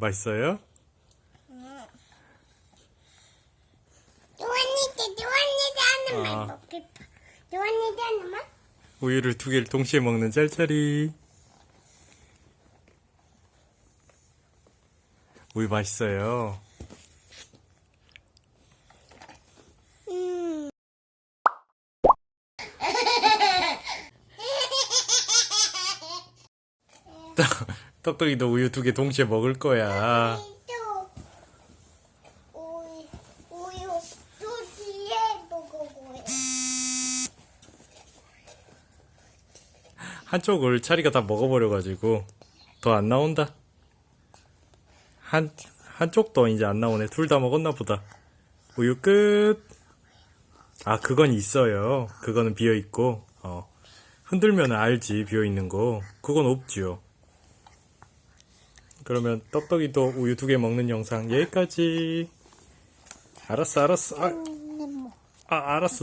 맛있어요? 요한이도 요한이도 하나만 아. 싶어. 요한이도 하나만? 우유를 두 개를 동시에 먹는 짤짤이. 우유 맛있어요. 음. 떡떡이도 우유 두 개 동시에 먹을 거야. 우유 우유. 한쪽을 차리가 다 먹어버려가지고 더 안 나온다. 한 한쪽도 이제 안 나오네. 둘 다 먹었나 보다. 우유 끝. 아 그건 있어요. 그거는 비어 있고 어. 흔들면 알지 비어 있는 거. 그건 없지요. 그러면 떡떡이도 우유 두 개 먹는 영상 여기까지. 알았어 알았어. 아, 아 알았어.